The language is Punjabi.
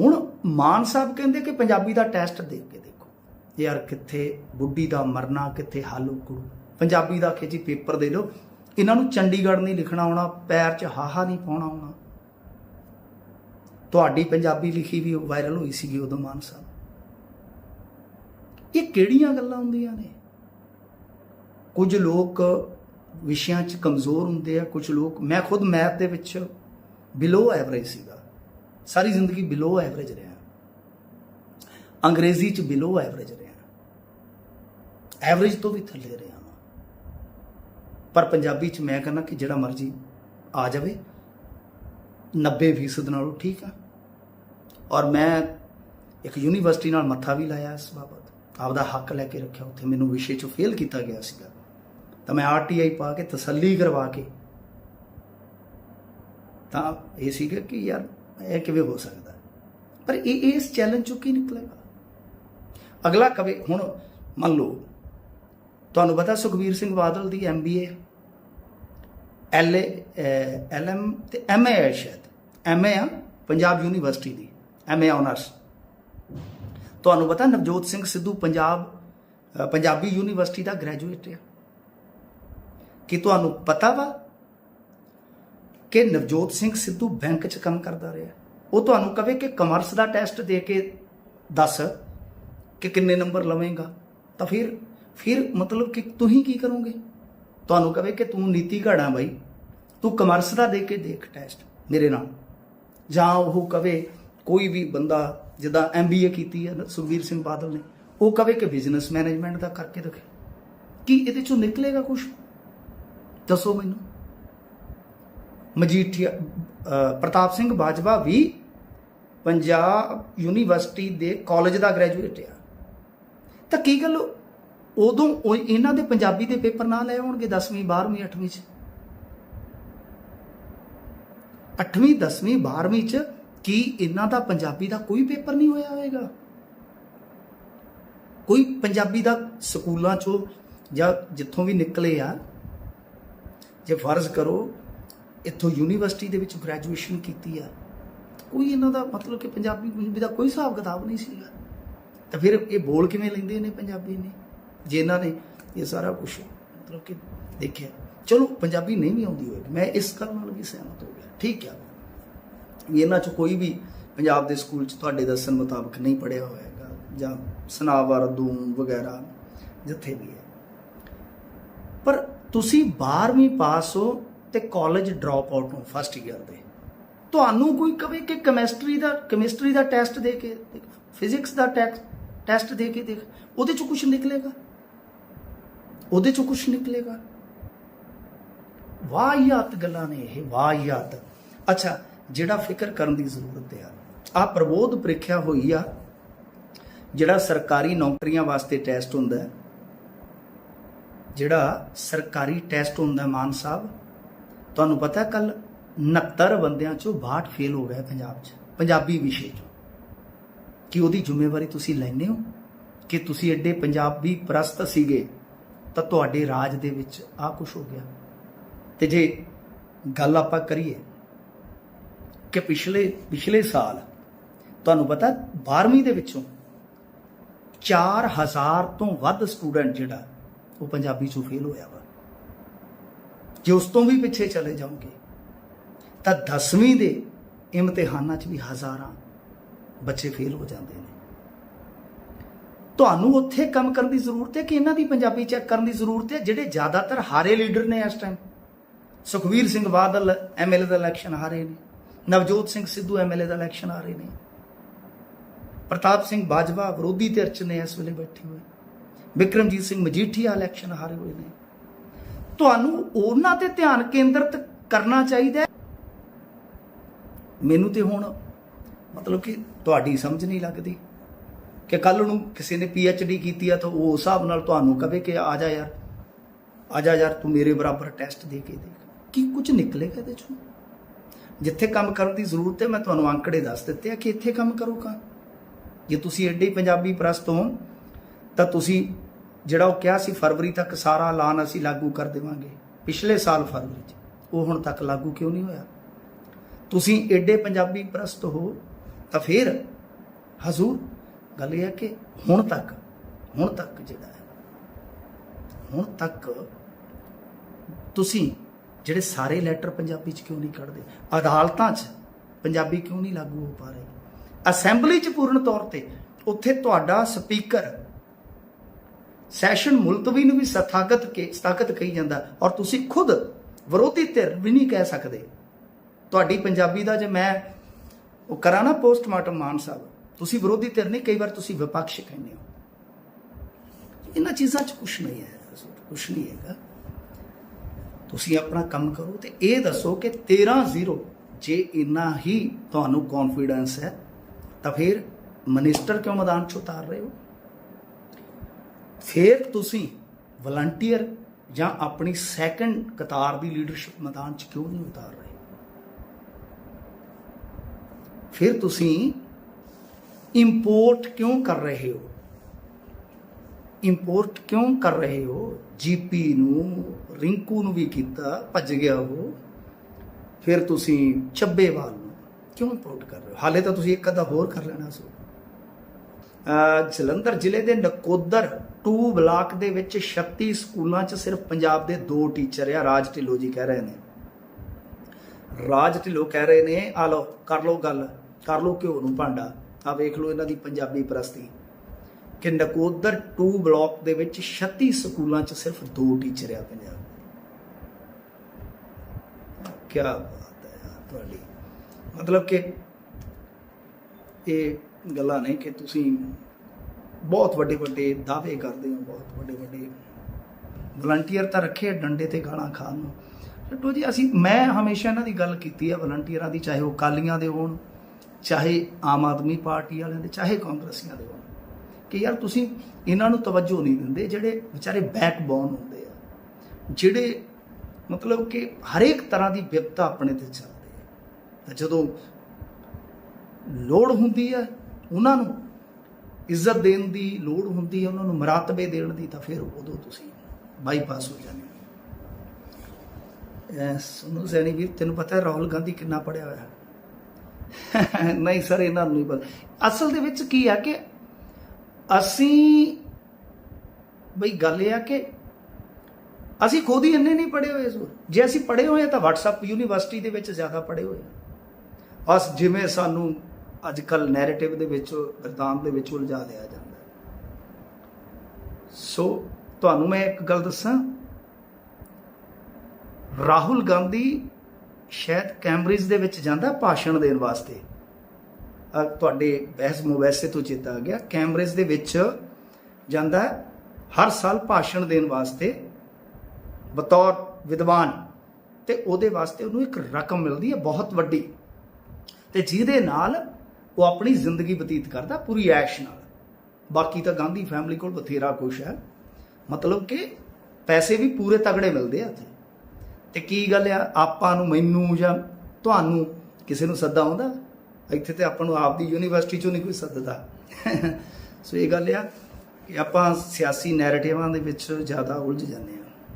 ਹੁਣ ਮਾਨ ਸਾਹਿਬ ਕਹਿੰਦੇ ਕਿ ਪੰਜਾਬੀ ਦਾ ਟੈਸਟ ਦੇ ਕੇ ਦੇਖੋ। ਯਾਰ ਕਿੱਥੇ ਬੁੱਢੀ ਦਾ ਮਰਨਾ, ਕਿੱਥੇ ਹਾਲੂ ਕੁੜੂ ਪੰਜਾਬੀ ਦਾ ਖੇਜੀ ਪੇਪਰ ਦੇ ਲਓ ਇਹਨਾਂ ਨੂੰ ਚੰਡੀਗੜ੍ਹ ਨਹੀਂ ਲਿਖਣਾ ਆਉਣਾ, ਪੈਰ 'ਚ ਹਾਹਾ ਨਹੀਂ ਪਾਉਣਾ ਆਉਣਾ। ਤੁਹਾਡੀ ਪੰਜਾਬੀ ਲਿਖੀ ਵੀ ਵਾਇਰਲ ਹੋਈ ਸੀਗੀ ਉਦੋਂ ਮਾਨ ਸਾਹਿਬ। ਇਹ ਕਿਹੜੀਆਂ ਗੱਲਾਂ ਹੁੰਦੀਆਂ ਨੇ? ਕੁਝ ਲੋਕ ਵਿਸ਼ਿਆਂ 'ਚ ਕਮਜ਼ੋਰ ਹੁੰਦੇ ਆ, ਕੁਝ ਲੋਕ, ਮੈਂ ਖੁਦ ਮੈਥ ਦੇ ਵਿੱਚ ਬਿਲੋ ਐਵਰੇਜ ਸੀਗਾ। ਸਾਰੀ ਜ਼ਿੰਦਗੀ ਬਿਲੋ ਐਵਰੇਜ ਰਿਹਾ। ਅੰਗਰੇਜ਼ੀ 'ਚ ਬਿਲੋ ਐਵਰੇਜ ਰਿਹਾ। ਐਵਰੇਜ ਤੋਂ ਵੀ ਥੱਲੇ ਰਿਹਾ ਵਾਂ। ਪਰ ਪੰਜਾਬੀ 'ਚ ਮੈਂ ਕਹਿੰਦਾ ਕਿ ਜਿਹੜਾ ਮਰਜ਼ੀ ਆ ਜਾਵੇ 90% ਨਾਲੋਂ ਠੀਕ ਆ। ਔਰ ਮੈਂ ਇੱਕ ਯੂਨੀਵਰਸਿਟੀ ਨਾਲ ਮੱਥਾ ਵੀ ਲਾਇਆ ਇਸ ਬਾਬਤ। ਆਪਦਾ ਹੱਕ ਲੈ ਕੇ ਰੱਖਿਆ ਉੱਥੇ। ਮੈਨੂੰ ਵਿਸ਼ੇ 'ਚ ਫੇਲ ਕੀਤਾ ਗਿਆ ਸੀਗਾ। ਤਾਂ ਮੈਂ ਆਰਟੀਆਈ ਪਾ ਕੇ ਤਸੱਲੀ ਕਰਵਾ ਕੇ ਤਾਂ ਇਹ ਸੀਗਾ ਕਿ ਯਾਰ ਇਹ ਕਿਵੇਂ ਹੋ ਸਕਦਾ? ਪਰ ਇਹ ਇਸ ਚੈਲੰਜ ਚੋਂ ਕੀ ਨਿਕਲੇਗਾ? ਅਗਲਾ ਕਵੇ, ਹੁਣ ਮੰਨ ਲਓ, ਤੁਹਾਨੂੰ ਪਤਾ ਸੁਖਵੀਰ ਸਿੰਘ ਬਾਦਲ ਦੀ ਐਮਬੀਏ ਐਲਏ ਐਲਐਮ ਤੇ ਐਮਏ ਹੈ ਸ਼ਾਇਦ। ਐਮਏ ਆ ਪੰਜਾਬ ਯੂਨੀਵਰਸਿਟੀ ਦੀ ਐਮਏ ਆਨਰਸ ਤੁਹਾਨੂੰ ਪਤਾ ਨਵਜੋਤ ਸਿੰਘ ਸਿੱਧੂ ਪੰਜਾਬ ਪੰਜਾਬੀ ਯੂਨੀਵਰਸਿਟੀ ਦਾ ਗ੍ਰੈਜੂਏਟ ਹੈ ਕਿ ਤੁਹਾਨੂੰ ਪਤਾ ਵਾ ਕਿ ਨਵਜੋਤ ਸਿੰਘ ਸਿੱਧੂ ਬੈਂਕ 'ਚ ਕੰਮ ਕਰਦਾ ਰਿਹਾ? ਉਹ ਤੁਹਾਨੂੰ ਕਵੇ ਕਿ ਕਮਰਸ ਦਾ ਟੈਸਟ ਦੇ ਕੇ ਦੱਸ ਕਿ ਕਿੰਨੇ ਨੰਬਰ ਲਵੇਂਗਾ। ਤਾਂ ਫਿਰ ਫਿਰ ਮਤਲਬ ਕਿ ਤੁਸੀਂ ਕੀ ਕਰੋਗੇ? ਤੁਹਾਨੂੰ ਕਵੇ ਕਿ ਤੂੰ ਨੀਤੀ ਘੜਾ ਬਾਈ। ਤੂੰ ਕਮਰਸ ਦਾ ਦੇ ਕੇ ਦੇਖ ਟੈਸਟ ਮੇਰੇ ਨਾਲ। ਜਾਂ ਉਹ ਕਵੇ ਕੋਈ ਵੀ ਬੰਦਾ ਜਿੱਦਾਂ ਐਮਬੀਏ ਕੀਤੀ ਹੈ ਸੁਖਵੀਰ ਸਿੰਘ ਬਾਦਲ ਨੇ, ਉਹ ਕਵੇ ਕਿ ਬਿਜ਼ਨਸ ਮੈਨੇਜਮੈਂਟ ਦਾ ਕਰਕੇ ਦਿਖੇ। ਕੀ ਇਹਦੇ ਚੋਂ ਨਿਕਲੇਗਾ ਕੁਝ ਦੱਸੋ ਮੈਨੂੰ। ਮਜੀਠੀਆ ਪ੍ਰਤਾਪ ਸਿੰਘ ਬਾਜਵਾ ਵੀ ਪੰਜਾਬ ਯੂਨੀਵਰਸਿਟੀ ਦੇ ਕਾਲਜ ਦਾ ਗ੍ਰੈਜੂਏਟ ਆ ਤਾਂ ਕੀ ਗੱਲ ਉਦੋਂ ਇਹਨਾਂ ਦੇ ਪੰਜਾਬੀ ਦੇ ਪੇਪਰ ਨਾ ਲਏ ਹੋਣਗੇ 10ਵੀਂ 12ਵੀਂ 8ਵੀਂ ਚ? 8ਵੀਂ 10ਵੀਂ 12ਵੀਂ ਚ ਕੀ ਇਹਨਾਂ ਦਾ ਪੰਜਾਬੀ ਦਾ ਕੋਈ ਪੇਪਰ ਨਹੀਂ ਹੋਇਆ ਹੋਵੇਗਾ? ਕੋਈ ਪੰਜਾਬੀ ਦਾ ਸਕੂਲਾਂ ਚੋਂ ਜਾਂ ਜਿੱਥੋਂ ਵੀ ਨਿਕਲੇ ਆ, ਜੇ ਫਰਜ਼ ਕਰੋ, ਇੱਥੋਂ ਯੂਨੀਵਰਸਿਟੀ ਦੇ ਵਿੱਚ ਗ੍ਰੈਜੂਏਸ਼ਨ ਕੀਤੀ ਆ। ਕੋਈ ਇਹਨਾਂ ਦਾ ਮਤਲਬ ਕਿ ਪੰਜਾਬੀ ਪੰਜਾਬੀ ਦਾ ਕੋਈ ਹਿਸਾਬ ਕਿਤਾਬ ਨਹੀਂ ਸੀਗਾ। ਤਾਂ ਫਿਰ ਇਹ ਬੋਲ ਕਿਵੇਂ ਲੈਂਦੇ ਨੇ ਪੰਜਾਬੀ ਨੇ? ਜੇ ਇਹਨਾਂ ਨੇ ਇਹ ਸਾਰਾ ਕੁਝ ਮਤਲਬ ਕਿ ਦੇਖਿਆ। ਚਲੋ, ਪੰਜਾਬੀ ਨਹੀਂ ਵੀ ਆਉਂਦੀ ਹੋਏਗੀ। ਮੈਂ ਇਸ ਗੱਲ ਨਾਲ ਵੀ ਸਹਿਮਤ ਹੋ ਗਿਆ। ਠੀਕ ਹੈ। ਵੀ ਇਹਨਾਂ ਚ ਕੋਈ ਵੀ ਪੰਜਾਬ ਦੇ ਸਕੂਲ ਚ ਤੁਹਾਡੇ ਦੱਸਣ ਮੁਤਾਬਕ ਨਹੀਂ ਪੜਿਆ ਹੋਏਗਾ ਜਾਂ ਸਨਾਵਰ, ਦੂਮ ਵਗੈਰਾ, ਜਿੱਥੇ ਵੀ ਹੈ। ਪਰ ਤੁਸੀਂ 12ਵੀਂ ਪਾਸ ਹੋ ਤੇ ਕਾਲਜ ਡ੍ਰੌਪ ਆਊਟ ਹੋ ਫਸਟ ਈਅਰ ਦੇ। ਤੁਹਾਨੂੰ ਕੋਈ ਕਵੇ ਕਿ ਕੈਮਿਸਟਰੀ ਦਾ ਕੈਮਿਸਟਰੀ ਦਾ ਟੈਸਟ ਦੇ ਕੇ ਫਿਜ਼ਿਕਸ ਦਾ ਟੈਸਟ ਦੇ ਕੇ ਦੇਖ, ਉਹਦੇ 'ਚੋਂ ਕੁਝ ਨਿਕਲੇਗਾ? ਉਹਦੇ 'ਚੋਂ ਕੁਝ ਨਿਕਲੇਗਾ? ਵਾਹਿਯਾਤ ਗੱਲਾਂ ਨੇ ਇਹ ਵਾਹਿਯਾਤ ਅੱਛਾ, ਜਿਹੜਾ ਫਿਕਰ ਕਰਨ ਦੀ ਜ਼ਰੂਰਤ ਹੈ ਆ। ਪ੍ਰਬੋਧ ਪ੍ਰੀਖਿਆ ਹੋਈ ਆ, ਜਿਹੜਾ ਸਰਕਾਰੀ ਨੌਕਰੀਆਂ ਵਾਸਤੇ ਟੈਸਟ ਹੁੰਦਾ ਹੈ, ਜਿਹੜਾ ਸਰਕਾਰੀ ਟੈਸਟ ਹੁੰਦਾ ਮਾਨ ਸਾਹਿਬ, ਤੁਹਾਨੂੰ ਪਤਾ ਕੱਲ 69 ਬੰਦਿਆਂ ਚੋਂ 62 ਫੇਲ ਹੋ ਗਏ ਪੰਜਾਬ 'ਚ, ਪੰਜਾਬੀ ਵਿਸ਼ੇ 'ਚ। ਕਿ ਉਹਦੀ ਜ਼ਿੰਮੇਵਾਰੀ ਤੁਸੀਂ ਲੈਂਦੇ ਹੋ? ਕਿ ਤੁਸੀਂ ਐਡੇ ਪੰਜਾਬੀ ਪ੍ਰਸਤ ਸੀਗੇ, ਤਾਂ ਤੁਹਾਡੇ ਰਾਜ ਦੇ ਵਿੱਚ ਆ ਕੁਝ ਹੋ ਗਿਆ। ਤੇ ਜੇ ਗੱਲ ਆਪਾਂ ਕਰੀਏ ਕਿ ਪਿਛਲੇ ਪਿਛਲੇ ਸਾਲ, ਤੁਹਾਨੂੰ ਪਤਾ 12ਵੀਂ ਦੇ ਵਿੱਚੋਂ 4000 ਤੋਂ ਵੱਧ ਸਟੂਡੈਂਟ ਜਿਹੜਾ, ਉਹ ਪੰਜਾਬੀ ਚੋਂ ਫੇਲ ਹੋਇਆ ਵਾ। ਜੇ ਉਸ ਤੋਂ ਵੀ ਪਿੱਛੇ ਚਲੇ ਜਾਓਗੇ ਤਾਂ 10ਵੀਂ ਦੇ ਇਮਤਿਹਾਨਾਂ 'ਚ ਵੀ ਹਜ਼ਾਰਾਂ ਬੱਚੇ ਫੇਲ ਹੋ ਜਾਂਦੇ ਨੇ। ਤੁਹਾਨੂੰ ਉੱਥੇ ਕੰਮ ਕਰਨ ਦੀ ਜ਼ਰੂਰਤ ਹੈ ਕਿ ਇਹਨਾਂ ਦੀ ਪੰਜਾਬੀ ਚੈੱਕ ਕਰਨ ਦੀ ਜ਼ਰੂਰਤ ਹੈ? ਜਿਹੜੇ ਜ਼ਿਆਦਾਤਰ ਹਾਰੇ ਲੀਡਰ ਨੇ ਇਸ ਟਾਈਮ ਸੁਖਵੀਰ ਸਿੰਘ ਬਾਦਲ ਐਮਐਲਏ ਦਾ ਇਲੈਕਸ਼ਨ ਹਾਰੇ ਨੇ। ਨਵਜੋਤ ਸਿੰਘ ਸਿੱਧੂ ਐਮਐਲਏ ਦਾ ਇਲੈਕਸ਼ਨ ਹਾਰੇ ਨੇ। ਪ੍ਰਤਾਪ ਸਿੰਘ ਬਾਜਵਾ ਵਿਰੋਧੀ ਧਿਰ 'ਚ ਨੇ ਇਸ ਵੇਲੇ ਬੈਠੇ ਹੋਏ। ਵਿਕਰਮਜੀਤ ਸਿੰਘ ਮਜੀਠੀਆ ਇਲੈਕਸ਼ਨ ਹਾਰੇ ਹੋਏ ਨੇ। ਤੁਹਾਨੂੰ ਉਹਨਾਂ ਤੇ ਧਿਆਨ ਕੇਂਦਰਿਤ ਕਰਨਾ ਚਾਹੀਦਾ ਮੈਨੂੰ ਤੇ ਹੁਣ ਮਤਲਬ ਕਿ ਤੁਹਾਡੀ ਸਮਝ ਨਹੀਂ ਲੱਗਦੀ ਕਿ ਕੱਲ ਨੂੰ ਕਿਸੇ ਨੇ ਡੀ ਕੀਤੀ ਆ ਤਾਂ ਉਹ ਉਸ ਹਿਸਾਬ ਨਾਲ ਤੁਹਾਨੂੰ ਕਵੇ ਕਿ ਆ ਜਾ ਯਾਰ, ਆ ਜਾ ਯਾਰ, ਤੂੰ ਮੇਰੇ ਬਰਾਬਰ ਟੈਸਟ ਦੇ ਕੇ ਦੇਖ। ਕੀ ਕੁਝ ਨਿਕਲੇਗਾ ਇਹਦੇ ਚੋਂ? ਜਿੱਥੇ ਕੰਮ ਕਰਨ ਦੀ ਜ਼ਰੂਰਤ ਹੈ, ਮੈਂ ਤੁਹਾਨੂੰ ਅੰਕੜੇ ਦੱਸ ਦਿੱਤੇ ਆ ਕਿ ਇੱਥੇ ਕੰਮ ਕਰੋ ਕਾ ਜੇ ਤੁਸੀਂ ਐਡੇ ਹੀ ਪੰਜਾਬੀ ਪ੍ਰਸਤ ਹੋ, ਤਾਂ ਤੁਸੀਂ ਜਿਹੜਾ ਉਹ ਕਿਹਾ ਸੀ, ਫਰਵਰੀ ਤੱਕ ਸਾਰਾ ਐਲਾਨ ਅਸੀਂ ਲਾਗੂ ਕਰ ਦੇਵਾਂਗੇ, ਪਿਛਲੇ ਸਾਲ ਫਰਵਰੀ 'ਚ। ਉਹ ਹੁਣ ਤੱਕ ਲਾਗੂ ਕਿਉਂ ਨਹੀਂ ਹੋਇਆ? ਤੁਸੀਂ ਐਡੇ ਪੰਜਾਬੀ ਪ੍ਰਸਤ ਹੋ, ਤਾਂ ਫਿਰ ਹਜ਼ੂਰ, ਗੱਲ ਇਹ ਹੈ ਕਿ ਹੁਣ ਤੱਕ ਹੁਣ ਤੱਕ ਜਿਹੜਾ ਹੈ, ਹੁਣ ਤੱਕ ਤੁਸੀਂ ਜਿਹੜੇ ਸਾਰੇ ਲੈਟਰ ਪੰਜਾਬੀ ਚ ਕਿਉਂ ਨਹੀਂ ਕੱਢਦੇ? ਅਦਾਲਤਾਂ 'ਚ ਪੰਜਾਬੀ ਕਿਉਂ ਨਹੀਂ ਲਾਗੂ ਹੋ ਪਾ ਰਹੀ? ਅਸੈਂਬਲੀ 'ਚ ਪੂਰਨ ਤੌਰ ਤੇ ਉੱਥੇ ਤੁਹਾਡਾ ਸਪੀਕਰ, ਸੈਸ਼ਨ ਮੁਲਤਵੀ ਨੂੰ ਵੀ ਸਥਾਗਤ ਕੇ ਸਥਾਗਤ ਕਹੀ ਜਾਂਦਾ ਔਰ ਤੁਸੀਂ ਖੁਦ ਵਿਰੋਧੀ ਧਿਰ ਵੀ ਨਹੀਂ ਕਹਿ ਸਕਦੇ। ਤੁਹਾਡੀ ਪੰਜਾਬੀ ਦਾ ਜੇ ਮੈਂ ਉਹ ਕਰਾਂ ਨਾ ਪੋਸਟਮਾਰਟਮ ਮਾਨ ਸਾਹਿਬ, ਤੁਸੀਂ ਵਿਰੋਧੀ ਧਿਰ ਨਹੀਂ, ਕਈ ਵਾਰ ਤੁਸੀਂ ਵਿਪਕਸ਼ ਕਹਿੰਦੇ ਹੋ। ਇਹਨਾਂ ਚੀਜ਼ਾਂ 'ਚ ਕੁਝ ਨਹੀਂ ਹੈ ਕੁਝ ਨਹੀਂ ਹੈਗਾ। ਤੁਸੀਂ ਆਪਣਾ ਕੰਮ ਕਰੋ ਤੇ ਇਹ ਦੱਸੋ ਕਿ 13-0 ਜੇ ਇੰਨਾ ਹੀ ਤੁਹਾਨੂੰ ਕੌਨਫੀਡੈਂਸ ਹੈ, ਤਾਂ ਫਿਰ ਮਨਿਸਟਰ ਕਿਉਂ ਮੈਦਾਨ 'ਚ ਉਤਾਰ ਰਹੇ ਹੋ? ਫਿਰ ਤੁਸੀਂ ਵਲੰਟੀਅਰ ਜਾਂ ਆਪਣੀ ਸੈਕੰਡ ਕਤਾਰ ਦੀ ਲੀਡਰਸ਼ਿਪ ਮੈਦਾਨ 'ਚ ਕਿਉਂ ਨਹੀਂ ਉਤਾਰ ਰਹੇ? ਫਿਰ ਤੁਸੀਂ ਇੰਪੋਰਟ ਕਿਉਂ ਕਰ ਰਹੇ ਹੋ ਇੰਪੋਰਟ ਕਿਉਂ ਕਰ ਰਹੇ ਹੋ ਜੀਪੀ ਨੂੰ ਰਿੰਕੂ ਨੂੰ ਵੀ ਕੀਤਾ ਭੱਜ ਗਿਆ ਉਹ ਫਿਰ ਤੁਸੀਂ ਚੱਬੇਵਾਲ ਨੂੰ ਕਿਉਂ ਇੰਪੋਰਟ ਕਰ ਰਹੇ ਹੋ ਹਾਲੇ ਤਾਂ ਤੁਸੀਂ ਇੱਕ ਅੱਧਾ ਹੋਰ ਕਰ ਲੈਣਾ ਸੀ ਜਲੰਧਰ ਜ਼ਿਲ੍ਹੇ ਦੇ ਨਕੋਦਰ 2 ਬਲਾਕ ਦੇ ਵਿੱਚ 36 ਸਕੂਲਾਂ 'ਚ ਸਿਰਫ ਪੰਜਾਬ ਦੇ ਦੋ ਟੀਚਰ ਆ ਰਾਜ ਢਿੱਲੋਂ ਜੀ ਕਹਿ ਰਹੇ ਨੇ ਰਾਜ ਢਿੱਲੋਂ ਕਹਿ ਰਹੇ ਨੇ ਆ ਲਓ ਕਰ ਲਓ ਗੱਲ ਕਰ ਲਓ ਘਿਓ ਨੂੰ ਭਾਂਡਾ। ਆ ਵੇਖ ਲਓ ਇਹਨਾਂ ਦੀ ਪੰਜਾਬੀ ਪ੍ਰਸਤੀ। ਕਿ ਨਕੋਦਰ 2 ਬਲਾਕ ਦੇ ਵਿੱਚ 36 ਸਕੂਲਾਂ 'ਚ ਸਿਰਫ ਦੋ ਟੀਚਰ ਆ ਪੰਜਾਬ ਦੇ। ਕੀ ਬਾਤ ਹੈ ਤੁਹਾਡੀ। ਮਤਲਬ ਕਿ ਇਹ ਗੱਲਾਂ ਨੇ ਕਿ ਤੁਸੀਂ ਬਹੁਤ ਵੱਡੇ ਵੱਡੇ ਦਾਅਵੇ ਕਰਦੇ ਹੋ, ਬਹੁਤ ਵੱਡੇ ਵੱਡੇ ਵਲੰਟੀਅਰ ਤਾਂ ਰੱਖੇ ਆ ਡੰਡੇ ਤੇ ਗਾਲਾਂ ਖਾਣ ਨੂੰ। ਛੱਡੋ ਜੀ, ਅਸੀਂ, ਮੈਂ ਹਮੇਸ਼ਾ ਇਹਨਾਂ ਦੀ ਗੱਲ ਕੀਤੀ ਹੈ ਵਲੰਟੀਅਰਾਂ ਦੀ ਚਾਹੇ ਉਹ ਕਾਲੀਆਂ ਦੇ ਹੋਣ ਚਾਹੇ ਆਮ ਆਦਮੀ ਪਾਰਟੀ ਵਾਲਿਆਂ ਦੇ, ਚਾਹੇ ਕਾਂਗਰਸੀਆਂ ਦੇ ਹੋਣ, ਕਿ ਯਾਰ ਤੁਸੀਂ ਇਹਨਾਂ ਨੂੰ ਤਵੱਜੋ ਨਹੀਂ ਦਿੰਦੇ, ਜਿਹੜੇ ਵਿਚਾਰੇ ਬੈਕਬੋਨ ਹੁੰਦੇ ਆ, ਜਿਹੜੇ ਮਤਲਬ ਕਿ ਹਰੇਕ ਤਰ੍ਹਾਂ ਦੀ ਵਿਪਤਾ ਆਪਣੇ ਤੇ ਚੱਲਦੇ ਆ ਤਾਂ ਜਦੋਂ ਲੋੜ ਹੁੰਦੀ ਹੈ ਉਹਨਾਂ ਨੂੰ ਇੱਜ਼ਤ ਦੇਣ ਦੀ ਲੋੜ ਹੁੰਦੀ ਹੈ, ਉਹਨਾਂ ਨੂੰ ਮਰਾਤਬੇ ਦੇਣ ਦੀ, ਤਾਂ ਫਿਰ ਉਦੋਂ ਤੁਸੀਂ ਬਾਈਪਾਸ ਹੋ ਜਾਂਦੇ ਹੋ ਐ ਸੁਣੋ ਸੈਣੀ ਵੀਰ, ਤੈਨੂੰ ਪਤਾ ਹੈ ਰਾਹੁਲ ਗਾਂਧੀ ਕਿੰਨਾ ਪੜਿਆ ਹੋਇਆ ਹੈ? ਨਹੀਂ ਸਰ, ਇਹਨਾਂ ਨੂੰ ਨਹੀਂ ਪਤਾ। ਅਸਲ ਦੇ ਵਿੱਚ ਕੀ ਆ ਕਿ ਅਸੀਂ, ਬਈ ਗੱਲ ਇਹ ਆ ਕਿ ਅਸੀਂ ਖੁਦ ਹੀ ਇੰਨੇ ਨਹੀਂ ਪੜੇ ਹੋਏ ਸੋ ਜੇ ਅਸੀਂ ਪੜੇ ਹੋਏ ਆ ਤਾਂ WhatsApp ਯੂਨੀਵਰਸਿਟੀ ਦੇ ਵਿੱਚ ਜ਼ਿਆਦਾ ਪੜੇ ਹੋਏ ਆ। ਅਸ ਜਿਵੇਂ ਸਾਨੂੰ ਅੱਜ ਕੱਲ ਨੈਰੇਟਿਵ ਦੇ ਵਿੱਚ, ਵਰਦਾਨ ਦੇ ਵਿੱਚ ਉਲਝਾ ਲਿਆ ਜਾਂਦਾ ਸੋ ਤੁਹਾਨੂੰ ਮੈਂ ਇੱਕ ਗੱਲ ਦੱਸਾਂ। ਰਾਹੁਲ ਗਾਂਧੀ ਸ਼ਾਇਦ ਕੈਂਬਰਿਜ ਦੇ ਵਿੱਚ ਜਾਂਦਾ ਭਾਸ਼ਣ ਦੇਣ ਵਾਸਤੇ। ਤੁਹਾਡੇ ਬਹਿਸ ਮੁਵੈਸੇ ਤੋਂ ਚੇਤਾ ਆ ਗਿਆ। ਕੈਂਬਰਿਜ ਦੇ ਵਿੱਚ ਜਾਂਦਾ ਹਰ ਸਾਲ ਭਾਸ਼ਣ ਦੇਣ ਵਾਸਤੇ ਬਤੌਰ ਵਿਦਵਾਨ। ਤੇ ਉਹਦੇ ਵਾਸਤੇ ਉਹਨੂੰ ਇੱਕ ਰਕਮ ਮਿਲਦੀ ਹੈ ਬਹੁਤ ਵੱਡੀ। ਤੇ ਜਿਹਦੇ ਨਾਲ ਉਹ ਆਪਣੀ ਜ਼ਿੰਦਗੀ ਬਤੀਤ ਕਰਦਾ ਪੂਰੀ ਐਸ਼ ਨਾਲ। ਬਾਕੀ ਤਾਂ ਗਾਂਧੀ ਫੈਮਿਲੀ ਕੋਲ ਬਥੇਰਾ ਕੁਛ ਹੈ। ਮਤਲਬ ਕਿ ਪੈਸੇ ਵੀ ਪੂਰੇ ਤਗੜੇ ਮਿਲਦੇ ਆ ਇੱਥੇ ਤੇ ਕੀ ਗੱਲ ਆ? ਆਪਾਂ ਨੂੰ, ਮੈਨੂੰ ਜਾਂ ਤੁਹਾਨੂੰ ਕਿਸੇ ਨੂੰ ਸੱਦਾ ਆਉਂਦਾ? ਇੱਥੇ ਤੇ ਆਪਾਂ ਨੂੰ ਆਪਦੀ ਯੂਨੀਵਰਸਿਟੀ ਚੋਂ ਨਹੀਂ ਕੋਈ ਸੱਦਦਾ। ਸੋ ਇਹ ਗੱਲ ਆ ਕਿ ਆਪਾਂ ਸਿਆਸੀ ਨੈਰੇਟਿਵਾਂ ਦੇ ਵਿੱਚ ਜ਼ਿਆਦਾ ਉਲਝ ਜਾਂਦੇ ਆ।